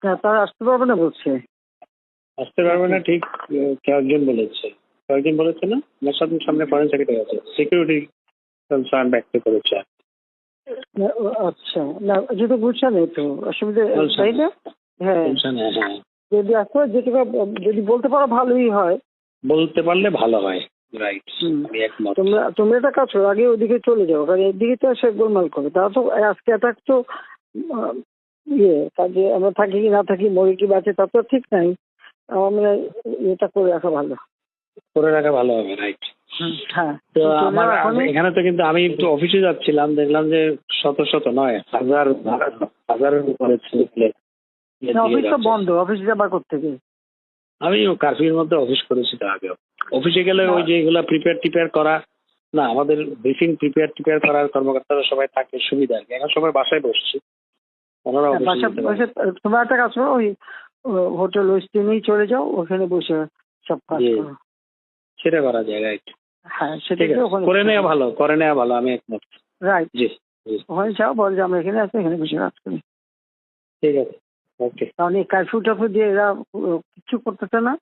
তা- তারা আসতে পারবে না বলছে? আসতে পারবে না ঠিক কয়েকজন বলেছে। কয়েকজন বলেছে না? আমার সাথে সামনে ফরেন সেক্রেটারি আছে। সিকিউরিটি কনসার্ন ব্যক্ত করেছে। না, আচ্ছা। না যেটা বুঝছেন তো অসুবিধা। তাই না। হ্যাঁ। বলছেন, হ্যাঁ হ্যাঁ। যদি আসতে হয় যেটুকু যদি বলতে পারো ভালোই হয়। বলতে পারলে ভালো হয়। রাইট তোমরা তোমরা একটা কাজ করো আগে ওদিকে চলে যাও। কারণ এদিকে তো সে গোলমাল করে। তারা তো আজকে অ্যাটাক তো ইয়ে কাজে আমরা থাকি কি না থাকি মরি কি বাঁচে তা তো ঠিক নাই। আমার এটা করে রাখা ভালো। করে রাখা ভালো হবে রাইট হ্যাঁ। তো আমার এখানে তো কিন্তু আমি একটু অফিসে যাচ্ছিলাম দেখলাম যে শত শত নয় হাজার হাজারের উপরে ছেলে অফিস তো। বন্ধ অফিস যাবার থেকে? আমি কার্ফিউর মধ্যে অফিস করেছি তো আগেও। অফিসে গেলে ওই যে এগুলা প্রিপেয়ার টিপেয়ার করা না আমাদের ব্রিফিং প্রিপেয়ার টিপেয়ার করার কর্মকর্তারা সবাই থাকে সুবিধা আর কি। এখন সবাই বাসায় বসছি। তোমরা একটা কাজ করো ওই হোটেল ওয়েস্টিনেই চলে যাও ওখানে বসে সব কাজ। করো। সেটা করা যায় রাইট হ্যাঁ ওখানে করে নেওয়া ভালো করে নেওয়া ভালো আমি একমত। রাইট জি ওখানে যাও বল যে আমরা এখানে আছি এখানে বসে কাজ করি। ঠিক আছে ওকে কারণ এই কারফিউ টাফিউ দিয়ে এরা কিচ্ছু করতেছে না।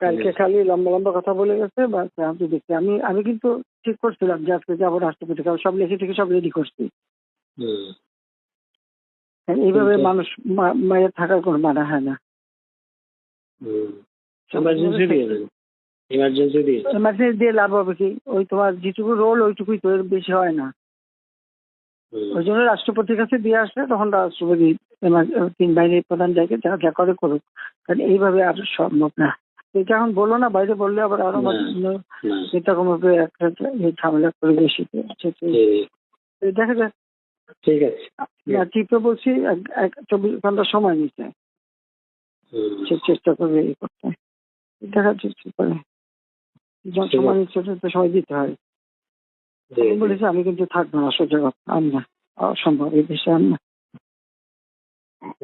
কালকে খালি লম্বা লম্বা কথা বলে গেছে বা আমি দেখছি আমি আমি কিন্তু ঠিক করছিলাম যে আজকে যাব রাষ্ট্রপতি সব লিখে থেকে সব রেডি করছি। এইভাবে মানুষ মায়ের থাকার কোনো মানা হয় না। দিয়ে। এমার্জেন্সি লাভ হবে কি? ওই তোমার যেটুকু রোল ওইটুকুই তো এর বেশি হয় না। ওই জন্য রাষ্ট্রপতির কাছে দিয়ে আসলে তখন রাষ্ট্রপতি তিন বাহিনীর প্রধান যাকে যা যা করে করুক। কারণ এইভাবে আর সম্ভব না। এটা এখন বলো না বাইরে বললে আবার আরও না। আমার- না। এটা কোনো একটা ঝামেলা করে বেশি দেখা যাক। ঠিক আছে না বলছি চব্বিশ ঘণ্টা সময়। সে চেষ্টা করবে এই করতে। দেখা যাচ্ছে কি করে। সময় নিচ্ছে তো সময় দিতে হয়। আমি বলেছি আমি কিন্তু থাকব না কথা আর না অসম্ভব এই দেশে আর না।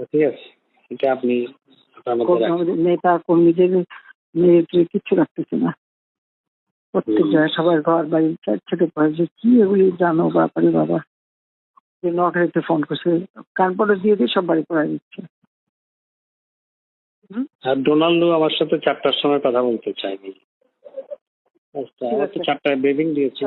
ঠিক আছে। এটা আপনি নেতা কর্মীদের মেয়েদের কিচ্ছু রাখতেছে না। প্রত্যেক জায়গায় সবার ঘর বাড়ি ছোট পড়ে যে কি এগুলি জানো বাপারে বাবা। যে নোয়াখালীতে ফোন করছে। কানপটে দিয়ে দিয়ে সব বাড়ি করে দিচ্ছে। আর ডোনাল্ডো আমার সাথে চারটার সময় কথা বলতে চাইনি আচ্ছা আমার তো চারটায় বেবিং দিয়েছি।